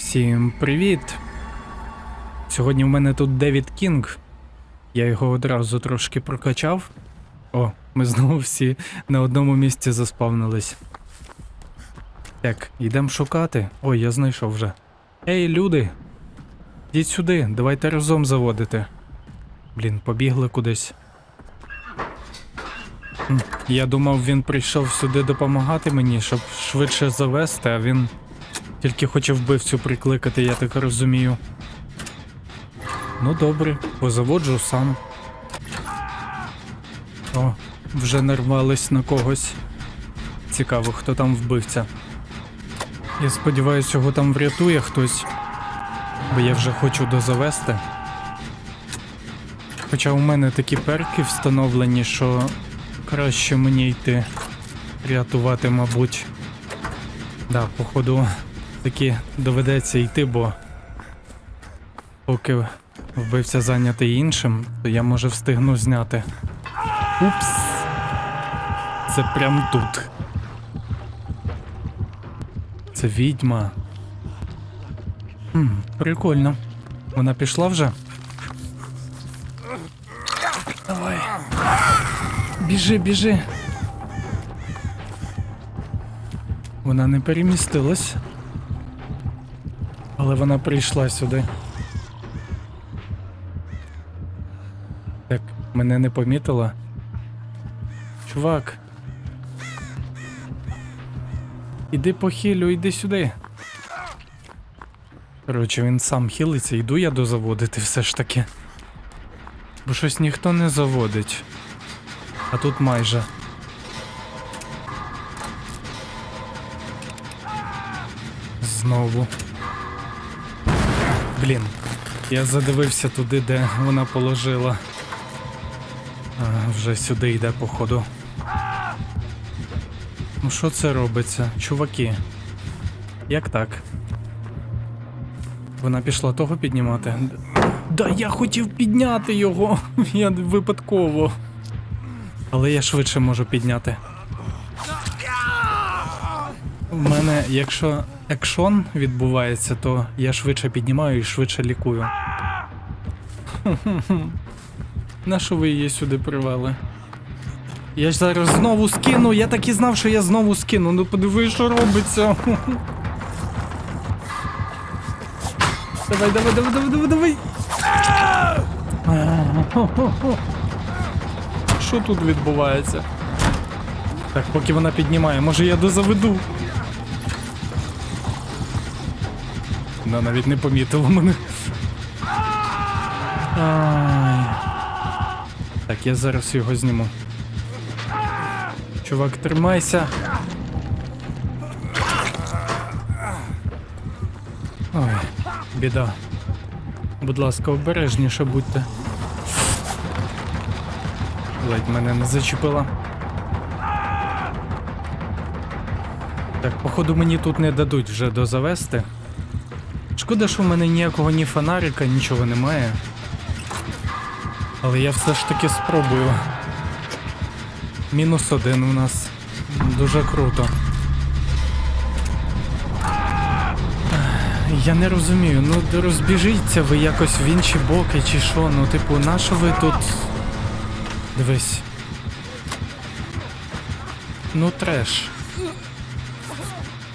Всім привіт! Сьогодні в мене тут Девід Кінг. Я його одразу трошки прокачав. О, ми знову всі на одному місці заспавнились. Так, йдемо шукати. Ой, я знайшов вже. Ей, люди! Йдіть сюди, давайте разом заводити. Блін, побігли кудись. Я думав, він прийшов сюди допомагати мені, щоб швидше завести, а він тільки хоче вбивцю прикликати, я так розумію. Ну добре, позаводжу сам. О, вже нарвались на когось. Цікаво, хто там вбивця. Я сподіваюся, його там врятує хтось, бо я вже хочу дозавести. Хоча у мене такі перки встановлені, що краще мені йти рятувати, мабуть. Да, походу, таки доведеться йти, бо поки вбивця зайнятий іншим, то я може встигну зняти. Упс. Це прям тут. Це відьма. Хм, прикольно. Вона пішла вже? Давай. Біжи, біжи. Вона не перемістилась. Але вона прийшла сюди. Так, мене не помітила. Чувак. Іди по хілю, іди сюди. Коротше, він сам хілиться, йду я дозаводити все ж таки. Бо щось ніхто не заводить. А тут майже. Знову. Блін, я задивився туди, де вона положила. А, вже сюди йде, походу. Ну що це робиться, чуваки? Як так? Вона пішла того піднімати. Да я хотів підняти його. Я випадково. Але я швидше можу підняти. У мене, якщо екшон відбувається, то я швидше піднімаю і швидше лікую. На що ви її сюди привели? Я ж зараз знову скину, я так і знав, що я знову скину. Ну подиви, що робиться. Давай, давай, давай, давай, давай, давай. Що тут відбувається? Так, поки вона піднімає, може я дозаведу. Вона навіть не помітила мене. Ай. Так, я зараз його зніму. Чувак, тримайся. Ой, біда. Будь ласка, обережніше будьте. Ледь мене не зачепила. Так, походу мені тут не дадуть вже дозавести. Шкода, що в мене ніякого ні фонарика, нічого немає. Але я все ж таки спробую. Мінус один у нас. Дуже круто. Я не розумію, ну розбіжіться ви якось в інші боки чи що, ну типу, нащо ви тут. Дивись. Ну треш.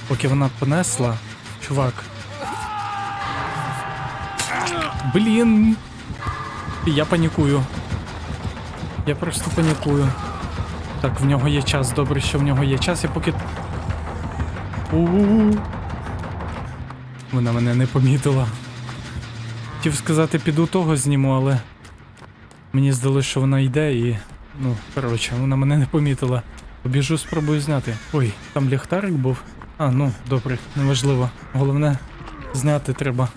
Поки вона понесла. Чувак. Блін. Я панікую. Я просто панікую. Так, в нього є час. Добре, що в нього є час, я поки. У-у-у. Вона мене не помітила. Хотів сказати, піду того зніму, але. Мені здалося, що вона йде і. Ну, коротше, вона мене не помітила. Побіжу, спробую зняти. Ой, там ліхтарик був. А, ну, добре, неважливо. Головне, зняти треба.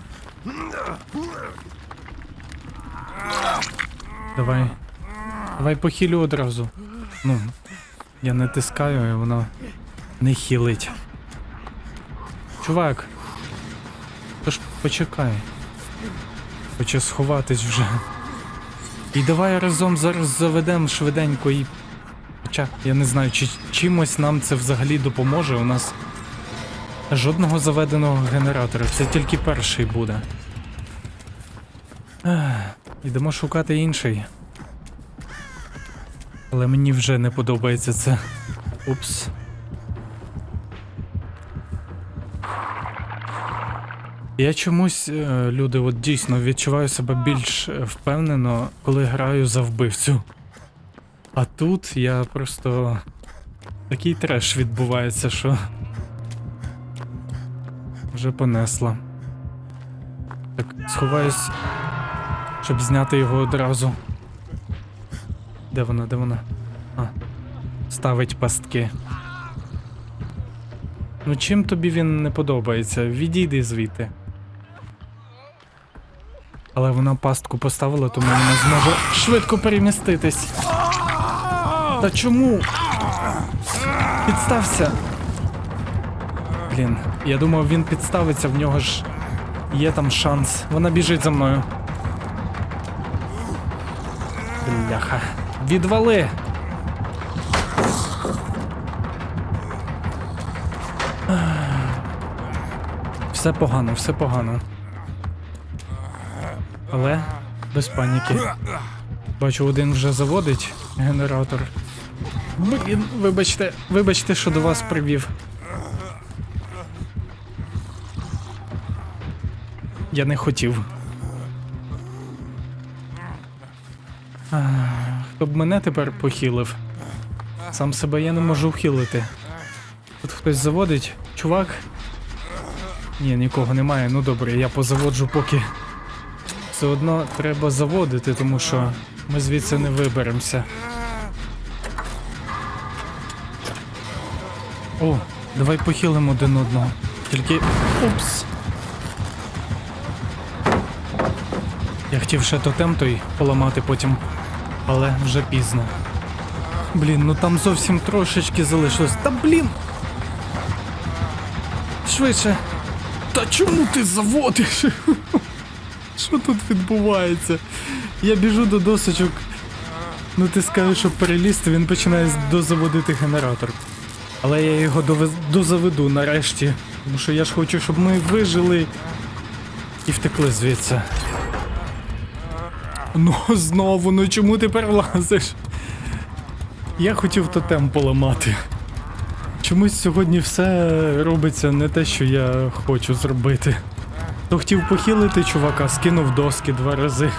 Давай. Давай похилю одразу. Ну, я не тискаю, і воно не хилить. Чувак. Тож почекай. Хоче сховатись вже. І давай разом зараз заведемо швиденько і. Хоча я не знаю, чи чимось нам це взагалі допоможе. У нас Жодного заведеного генератора, це тільки перший буде. Ех, Йдемо шукати інший. Але мені вже не подобається це. Упс. Я чомусь, е, люди, от дійсно відчуваю себе більш е, впевнено, коли граю за вбивцю. А тут я просто. Такий треш відбувається, що. Вже понесла. Так, сховаюсь, щоб зняти його одразу. Де вона, де вона? А. Ставить пастки. Ну чим тобі він не подобається? Відійди звідти. Але вона пастку поставила, тому вона зможе швидко переміститись. Та чому? Підстався. Блін, я думав, він підставиться, в нього ж є там шанс. Вона біжить за мною. Бляха. Відвали! Все погано, все погано. Але без паніки. Бачу, один вже заводить генератор. Блін, вибачте, вибачте, що до вас привів. Я не хотів. Хто б мене тепер похилив? Сам себе я не можу вхилити. Тут хтось заводить. Чувак? Ні, нікого немає. Ну добре, я позаводжу поки. Все одно треба заводити, тому що ми звідси не виберемося. О, давай похилимо один одного. Тільки. Упс. Я хотів ще тотем той поламати потім, але вже пізно. Блін, ну там зовсім трошечки залишилось. Та блін! Швидше. Та чому ти заводиш? Що тут відбувається? Я біжу до досочок. Ну ти скажеш, щоб перелізти, він починає дозаводити генератор. Але я його довез... дозаведу нарешті. Тому що я ж хочу, щоб ми вижили і втекли звідси. Ну знову, ну чому ти перелазиш? Я хотів тотем поламати. Чомусь сьогодні все робиться не те, що я хочу зробити. То хотів похилити чувака, скинув доски два рази.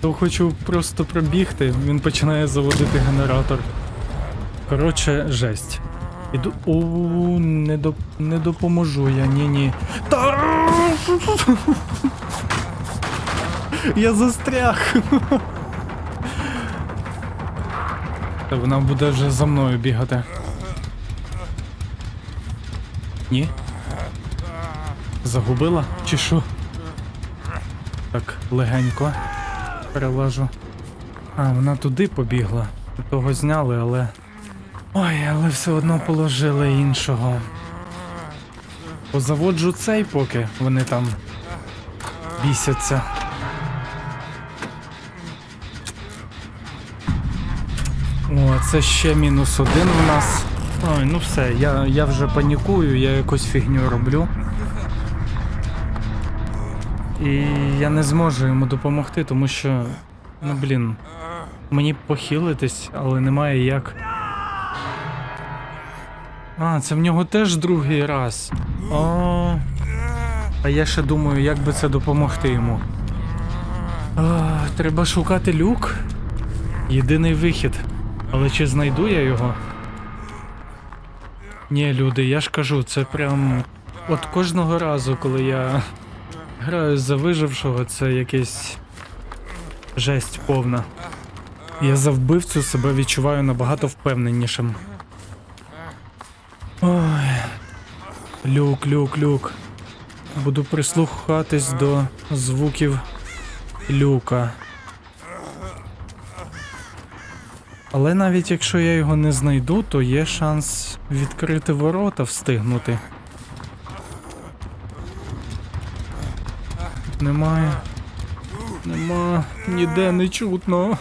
То хочу просто пробігти, він починає заводити генератор. Коротше, жесть. Іду. У не, доп... не допоможу я, ні-ні. Та... Я застряг. Та вона буде вже за мною бігати. Ні? Загубила? Чи що? Так, легенько перелажу. А, вона туди побігла. Того зняли, але. Ой, але все одно положили іншого. Позаводжу цей, поки вони там бісяться. Це ще мінус один в нас. Ой, ну все, я, я вже панікую, я якусь фігню роблю. І я не зможу йому допомогти, тому що. Ну блін. Мені похилитись, але немає як. А, це в нього теж другий раз. О. А я ще думаю, як би це допомогти йому. А, треба шукати люк. Єдиний вихід. Але чи знайду я його? Ні, люди, я ж кажу, це прям. От кожного разу, коли я граю за вижившого, це якесь жесть повна. Я за вбивцю себе відчуваю набагато впевненішим. Ой. Люк, люк, люк. Буду прислухатись до звуків люка. Але навіть якщо я його не знайду, то є шанс відкрити ворота, встигнути. Немає. Нема. Ніде не чутно.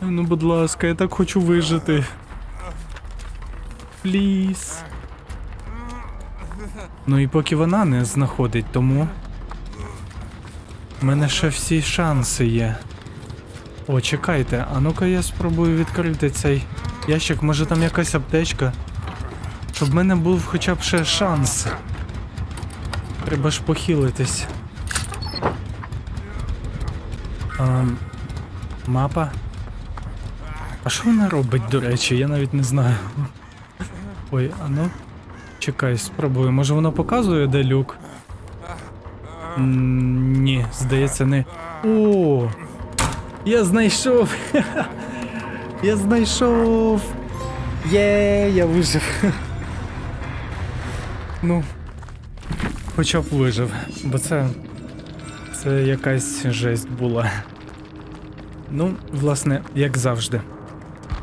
Ну, будь ласка, я так хочу вижити. Пліс. Ну і поки вона не знаходить, тому. У мене ще всі шанси є. О, чекайте, а ну-ка я спробую відкрити цей ящик, може там якась аптечка. Щоб в мене був хоча б ще шанс. Треба ж похилитись. А, мапа. А що вона робить, до речі, я навіть не знаю. Ой, а ну. Чекай, спробую. Може воно показує, де люк? М, Ні, здається, не. О! Я знайшов! Я знайшов! Є, я вижив. Ну, хоча б вижив, бо це. Це якась жесть була. Ну, власне, як завжди,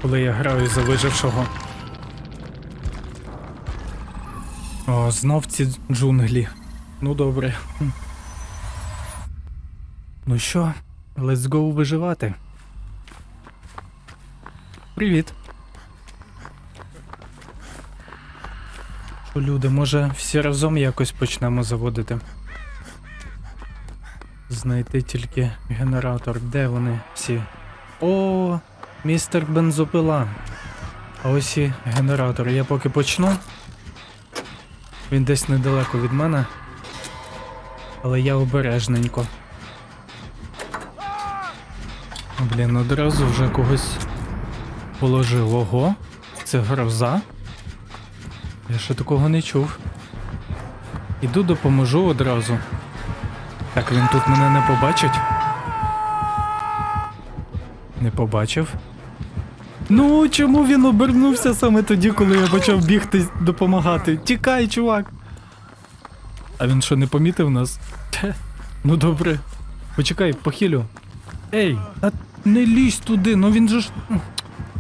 коли я граю за вижившого. О, знов ці джунглі. Ну добре. Ну що, let's go виживати. Привіт. Що, люди, може всі разом якось почнемо заводити? Знайти тільки генератор. Де вони всі? О, містер бензопила. А ось і генератор. Я поки почну. Він десь недалеко від мене. Але я обережненько. Блін, одразу вже когось положив. Ого, це гроза. Я ще такого не чув. Іду допоможу одразу. Так він тут мене не побачить. Не побачив. Ну, чому він обернувся саме тоді, коли я почав бігти допомагати? Тікай, чувак. А він що, не помітив нас? Ну добре. Почекай, похилю. Ей, а не лізь туди, ну він же ж.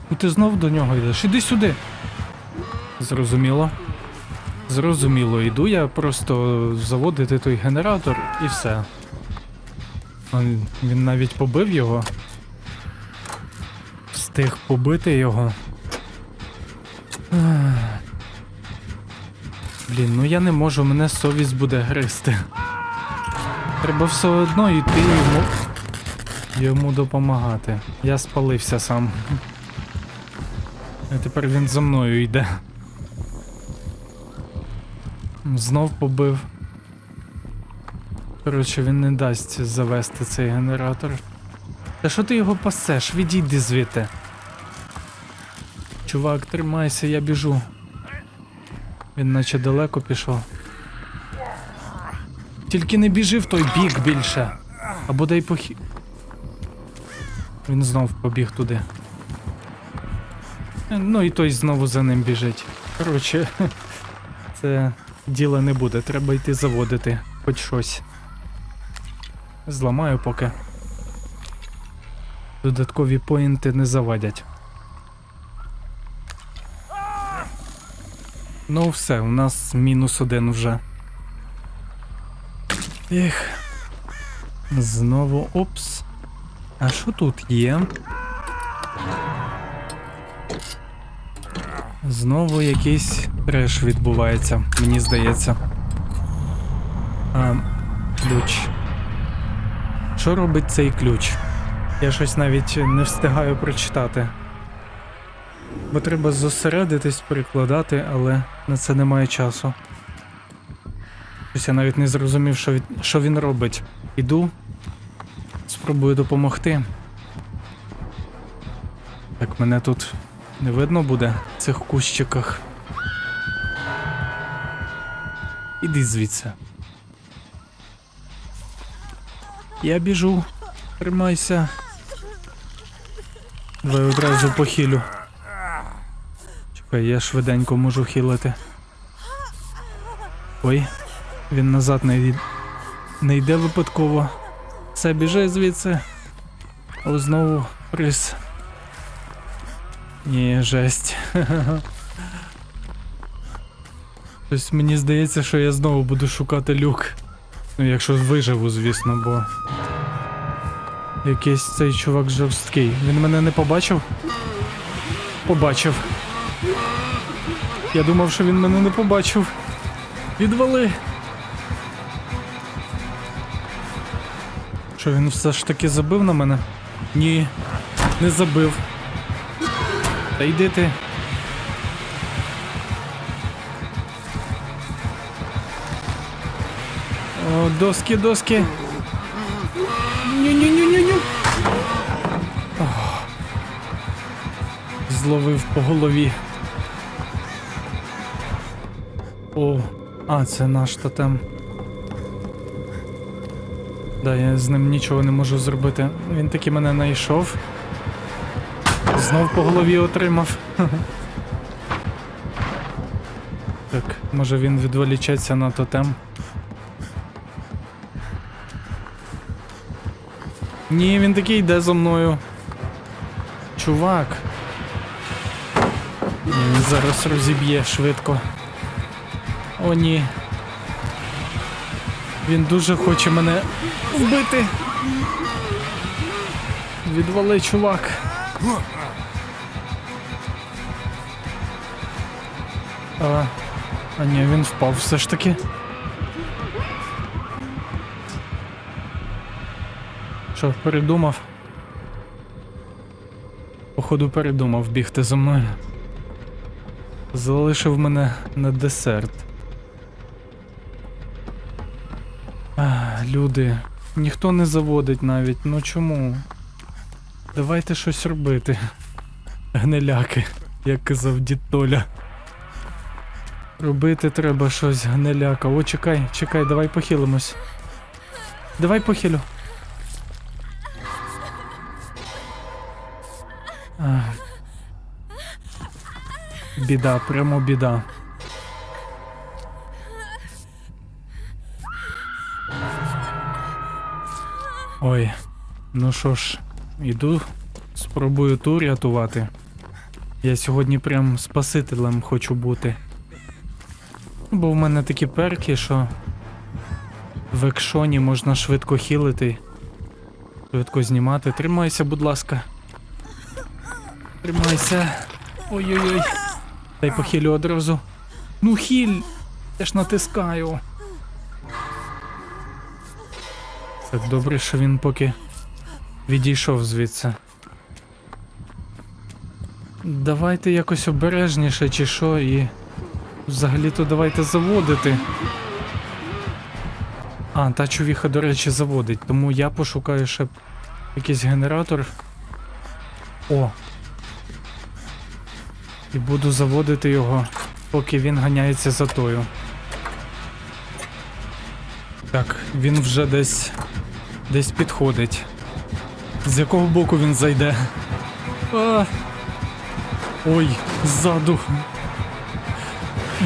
Ну ти знов до нього йдеш. Іди сюди. Зрозуміло. Зрозуміло, іду я просто заводити той генератор і все. Він він навіть побив його. Встиг побити його. Блін, ну я не можу, мене совість буде гризти. Треба все одно йти йому. Йому допомагати. Я спалився сам. А тепер він за мною йде. Знов побив. Коротше, він не дасть завести цей генератор. Та що ти його пасеш? Відійди звідти. Чувак, тримайся, я біжу. Він наче далеко пішов. Тільки не біжи в той бік більше. Або дай похі. Він знов побіг туди. Ну і той знову за ним біжить. Коротше, це діла не буде, треба йти заводити хоч щось. Зламаю поки. Додаткові поінти не завадять. Ну все, у нас мінус один вже. Ех. Знову опс. А що тут є? Знову якийсь треш відбувається, мені здається. А, ключ. Що робить цей ключ? Я щось навіть не встигаю прочитати. Бо треба зосередитись, перекладати, але на це немає часу. Щось я навіть не зрозумів, що, від... що він робить. Іду, спробую допомогти. Так мене тут не видно буде в цих кущиках. Іди звідси. Я біжу. Тримайся. Давай одразу похилю. Чекай, я швиденько можу хилити. Ой, він назад не, йд- не йде випадково. Це біжи звідси. Але знову приз. Ні, жесть. Тобто мені здається, що я знову буду шукати люк. Ну, якщо виживу, звісно, бо. Якийсь цей чувак жорсткий. Він мене не побачив? Побачив. Я думав, що він мене не побачив. Відвали! Що він все ж таки забив на мене? Ні, не забив. Та йди ти. О, доски, доски. Ню-ню-ню-ню-ню. Зловив по голові. О, а, це наш тотем. Да, я з ним нічого не можу зробити. Він таки мене знайшов. Знов по голові отримав. Так, може він відволічеться на тотем. Ні, він такий йде за мною. Чувак. Ні, він зараз розіб'є швидко. О, ні. Він дуже хоче мене вбити. Відвали, чувак. А, а ні, він впав все ж таки. Що, передумав? Походу передумав бігти за мною. Залишив мене на десерт. А, люди, ніхто не заводить навіть, ну чому? Давайте щось робити. Гниляки, як казав дід Толя. Робити треба щось гниляка. О, чекай, чекай, давай похилимось. Давай похилю. Біда, прямо біда. Ой, ну що ж, іду, спробую ту рятувати. Я сьогодні прям спасителем хочу бути. Бо в мене такі перки, що в екшоні можна швидко хілити, швидко знімати. Тримайся, будь ласка. Тримайся. Ой-ой-ой. Дай похилю одразу. Ну хіль! Я ж натискаю. Так добре, що він поки відійшов звідси. Давайте якось обережніше чи що і. Взагалі-то давайте заводити. А, та човіха, до речі, заводить, тому я пошукаю ще якийсь генератор. О. І буду заводити його, поки він ганяється за тою. Так, він вже десь. десь підходить. З якого боку він зайде? А! Ой, ззаду.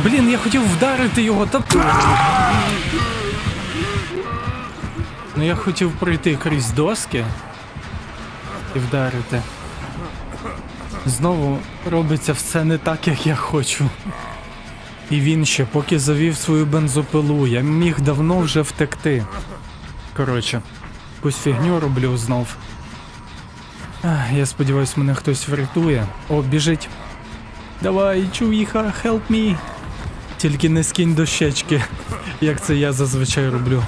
Блін, я хотів вдарити його, та. Ну я хотів пройти крізь доски і вдарити. Знову робиться все не так, як я хочу. І він ще, поки завів свою бензопилу, я міг давно вже втекти. Коротше, якусь фігню роблю знов. Я сподіваюсь, мене хтось врятує. О, біжить. Давай, чуїха, help me. Тільки не скинь дощечки, як це я зазвичай роблю.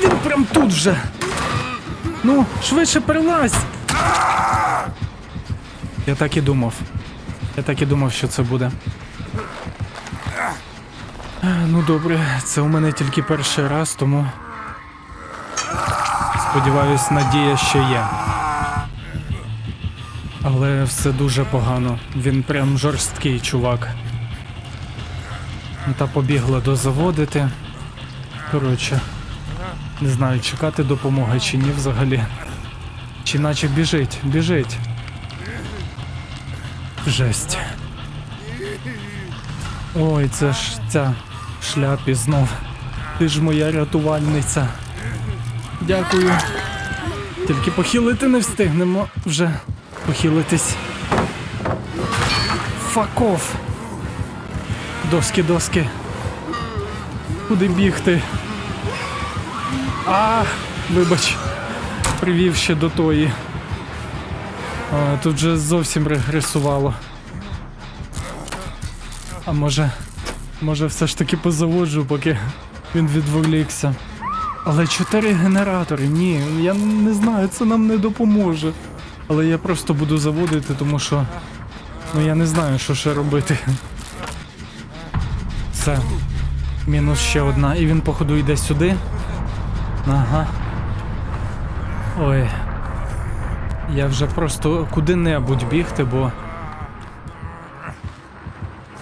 Він прям тут же. Ну, швидше перелазь. Я так і думав. Я так і думав, що це буде. Ну добре, це у мене тільки перший раз, тому. Сподіваюсь, надія ще є. Але все дуже погано. Він прям жорсткий чувак. Та побігла дозаводити. Коротше, не знаю, чекати допомоги чи ні взагалі. Чи наче біжить, біжить. Жесть. Ой, це ж ця шляпі знов. Ти ж моя рятувальниця. Дякую. Тільки похилити не встигнемо вже похилитись. Факов. Доски, доски. Куди бігти? А, вибач, привів ще до тої. Тут же зовсім регресувало. А може. Може, все ж таки позаводжу, поки він відволікся. Але чотири генератори, ні, я не знаю, це нам не допоможе. Але я просто буду заводити, тому що. Ну я не знаю, що ще робити. Все. Мінус ще одна. І він, походу, йде сюди. Ага. Ой. Я вже просто куди-небудь бігти, бо.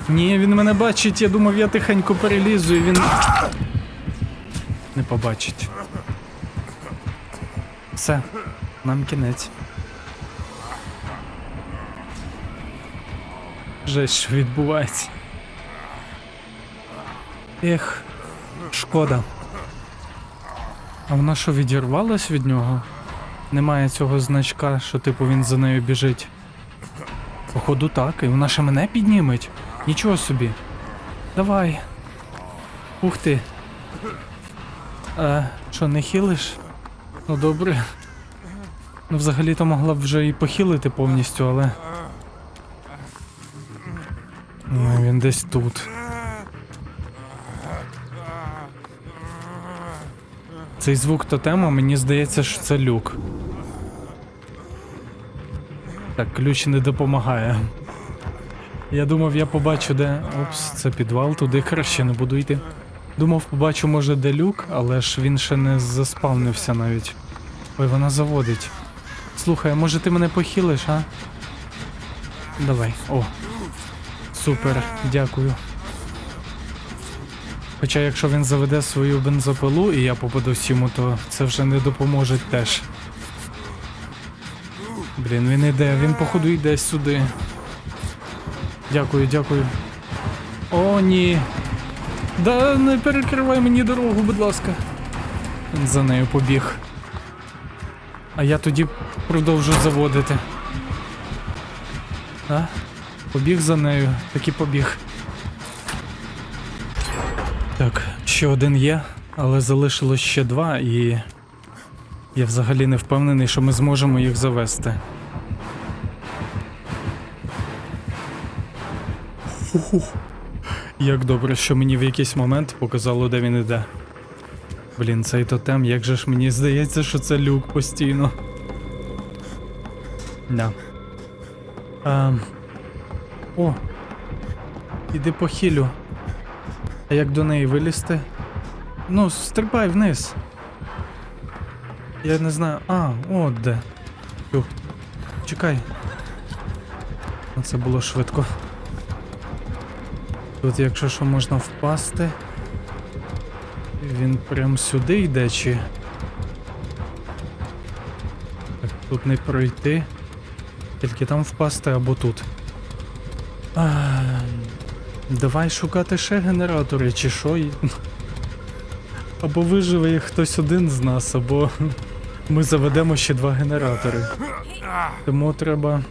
Ні, він мене бачить, я думав, я тихенько перелізу і він. Не побачить. Все, нам кінець. Жесть, що відбувається. Ех, шкода. А вона що відірвалась від нього? Немає цього значка, що типу він за нею біжить. Походу так, і вона ще мене підніметь. Нічого собі. Давай. Ух ти. А, що, не хілиш? Ну добре. Ну, взагалі-то могла б вже і похилити повністю, але. Ну, він десь тут. Цей звук тотему, мені здається, що це люк. Так, ключ не допомагає. Я думав, я побачу, де. Опс, це підвал, туди краще не буду йти. Думав, побачу, може, де люк, але ж він ще не заспавнився навіть. Ой, вона заводить. Слухай, може ти мене похилиш, а? Давай, о. Супер, дякую. Хоча якщо він заведе свою бензопилу і я попадусь йому, то це вже не допоможе теж. Блін, він іде, він походу йде сюди. Дякую, дякую. О, ні. Да не перекривай мені дорогу, будь ласка. Він за нею побіг. А я тоді продовжу заводити. А? Побіг за нею, таки побіг. Так, ще один є, але залишилось ще два, і я взагалі не впевнений, що ми зможемо їх завести. Фу-фу. Як добре, що мені в якийсь момент показало, де він іде. Блін, цей тотем, як же ж мені здається, що це люк постійно. Да. Ем. О! Іди по хілю. А як до неї вилізти? Ну, стрибай вниз. Я не знаю. А, от де. Тю. Чекай. Оце було швидко. Тут, якщо що, можна впасти. Він прям сюди йде чи. Так, тут не пройти. Тільки там впасти або тут. А, давай шукати ще генератори, чи що. Або виживе хтось один з нас, або ми заведемо ще два генератори. Тому треба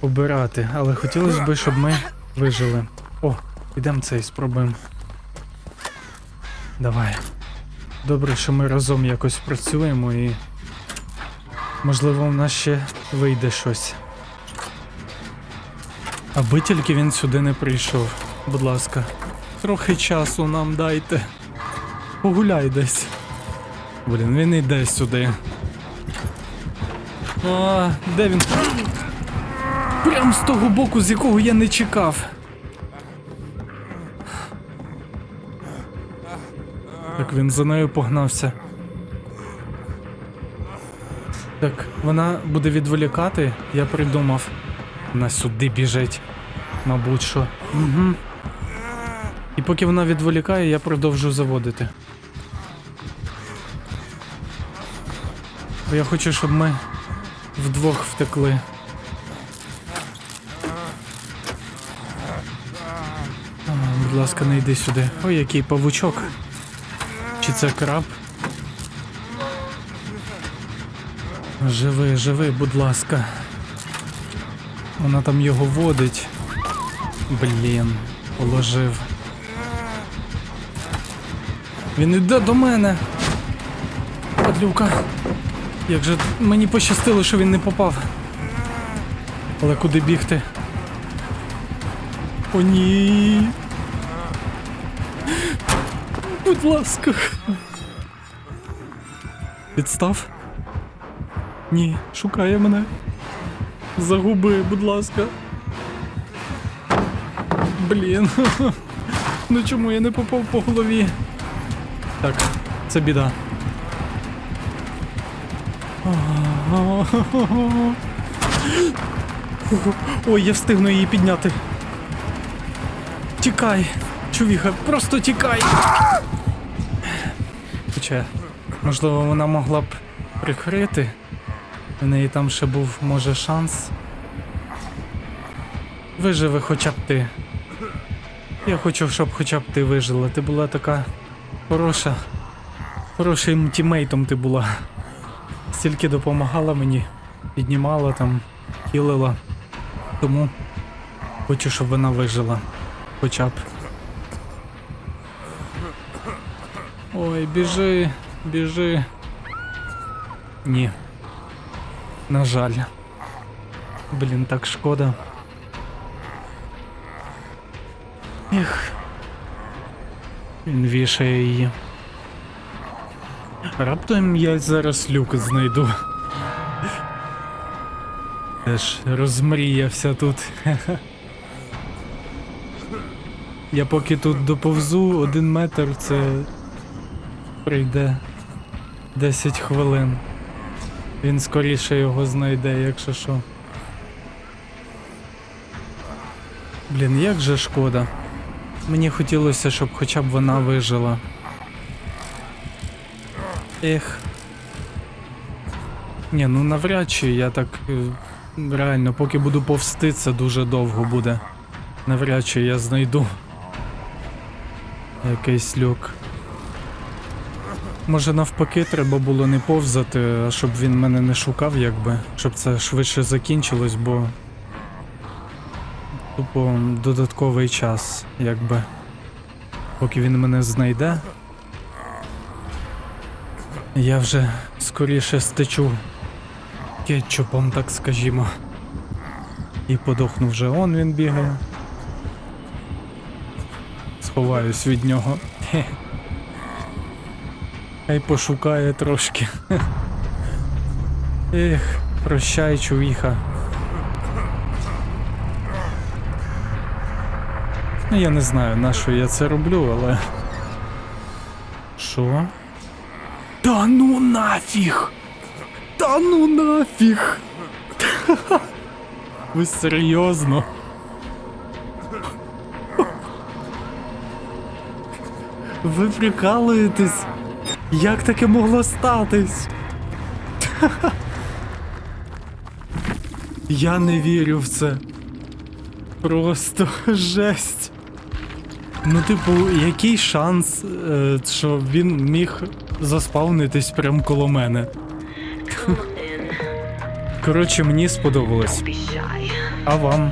обирати. Але хотілося б, щоб ми вижили. О, ідемо цей спробуємо. Давай. Добре, що ми разом якось працюємо і. Можливо, в нас ще вийде щось. Аби тільки він сюди не прийшов. Будь ласка, трохи часу нам дайте. Погуляй десь. Блін, він йде сюди. А, де він? Прям з того боку, з якого я не чекав. Так він за нею погнався. Так, вона буде відволікати, я придумав. Вона сюди біжить. Мабуть, що. Угу. І поки вона відволікає, я продовжу заводити. Бо я хочу, щоб ми вдвох втекли. Будь ласка, не йди сюди. Ой, який павучок. Чи це краб? Живи, живи, будь ласка. Вона там його водить. Блін, положив. Він іде до мене. Падлюка. Як же мені пощастило, що він не попав. Але куди бігти? О, ні. Будь ласка. Підстав? Ні, шукає мене. Загуби, будь ласка. Блін. Ну чому я не попав по голові? Так, це біда. Ой, я встигну її підняти. Тікай, чувіха, просто тікай. Хоча, можливо, вона могла б прикрити. У неї там ще був, може, шанс. Виживи хоча б ти. Я хочу, щоб хоча б ти вижила. Ти була така хороша. Хорошим тімейтом ти була. Стільки допомагала мені, піднімала там, хілила. Тому хочу, щоб вона вижила. Хоча б. Ой, біжи, біжи. Ні. На жаль. Блін, так шкода. Ех. Він вішає її. Раптом я зараз люк знайду. Теж розмріявся тут. Я поки тут доповзу один метр, це прийде 10 хвилин. Він скоріше його знайде, якщо що. Блін, як же шкода. Мені хотілося, щоб хоча б вона вижила. Ех. Ні, ну навряд чи я так. е, Реально, поки буду повсти, це дуже довго буде. Навряд чи я знайду якийсь люк. Може навпаки треба було не повзати, а щоб він мене не шукав, якби, щоб це швидше закінчилось, бо тупо додатковий час, якби. Поки він мене знайде. Я вже скоріше стечу кетчупом, так скажімо. І подохну вже он він бігає. Сховаюсь від нього. Хай пошукає трошки. Ех, прощай, чувіха. Ну, я не знаю, на що я це роблю, але. Що? Та ну нафіг! Та ну нафіг! Ви серйозно? Ви прикалуєтесь? Як таке могло статись? Я не вірю в це. Просто жесть. Ну, типу, який шанс, е, що він міг заспавнитись прямо коло мене? Коротше, мені сподобалось. А вам?